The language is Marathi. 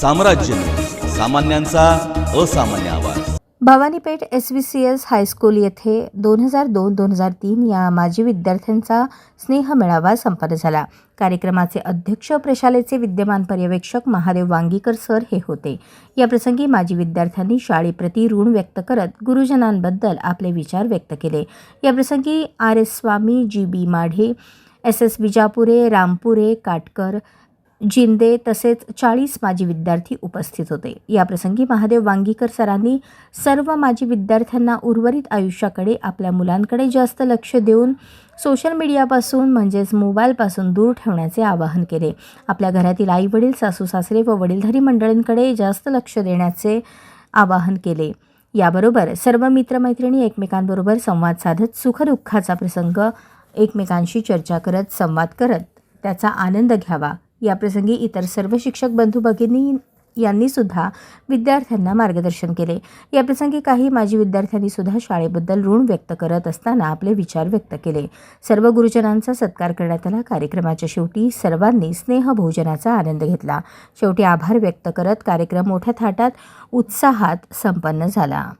साम्राज्य. सामान्यांचा असामान्य आवाज. Bhavanipeth S V C S high school येथे दोन हजार दोन दोन हजार तीन या माजी विद्यार्थ्यांचा स्नेह मेळावा संपन्न झाला. कार्यक्रमाचे अध्यक्ष प्रशालेचे विद्यमान पर्यवेक्षक महादेव वांगीकर सर हे होते. याप्रसंगी माजी विद्यार्थ्यांनी शाळेप्रती ऋण व्यक्त करत गुरुजनांबद्दल आपले विचार व्यक्त केले. याप्रसंगी R S Swami G B Madhe S S Vijapure Rampure Katkar Jinde तसेच चाळीस माजी विद्यार्थी उपस्थित होते. याप्रसंगी महादेव वांगीकर सरांनी सर्व माजी विद्यार्थ्यांना उर्वरित आयुष्याकडे आपल्या मुलांकडे जास्त लक्ष देऊन सोशल मीडियापासून म्हणजेच मोबाईलपासून दूर ठेवण्याचे आवाहन केले. आपल्या घरातील आई वडील सासू सासरे व वडीलधारी मंडळींकडे जास्त लक्ष देण्याचे आवाहन केले. याबरोबर सर्व मित्रमैत्रिणी एकमेकांबरोबर संवाद साधत सुखदुःखाचा प्रसंग एकमेकांशी चर्चा करत संवाद करत त्याचा आनंद घ्यावा. याप्रसंगी इतर सर्व शिक्षक बंधू भगिनी यांनी सुद्धा विद्यार्थ्यांना मार्गदर्शन केले. याप्रसंगी काही माजी विद्यार्थ्यांनी सुद्धा शाळेबद्दल ऋण व्यक्त करत असताना आपले विचार व्यक्त केले. सर्व गुरुजनांचा सत्कार करण्यात आला. कार्यक्रमाच्या शेवटी सर्वांनी स्नेहभोजनाचा आनंद घेतला. शेवटी आभार व्यक्त करत कार्यक्रम मोठ्या थाटात उत्साहात संपन्न झाला.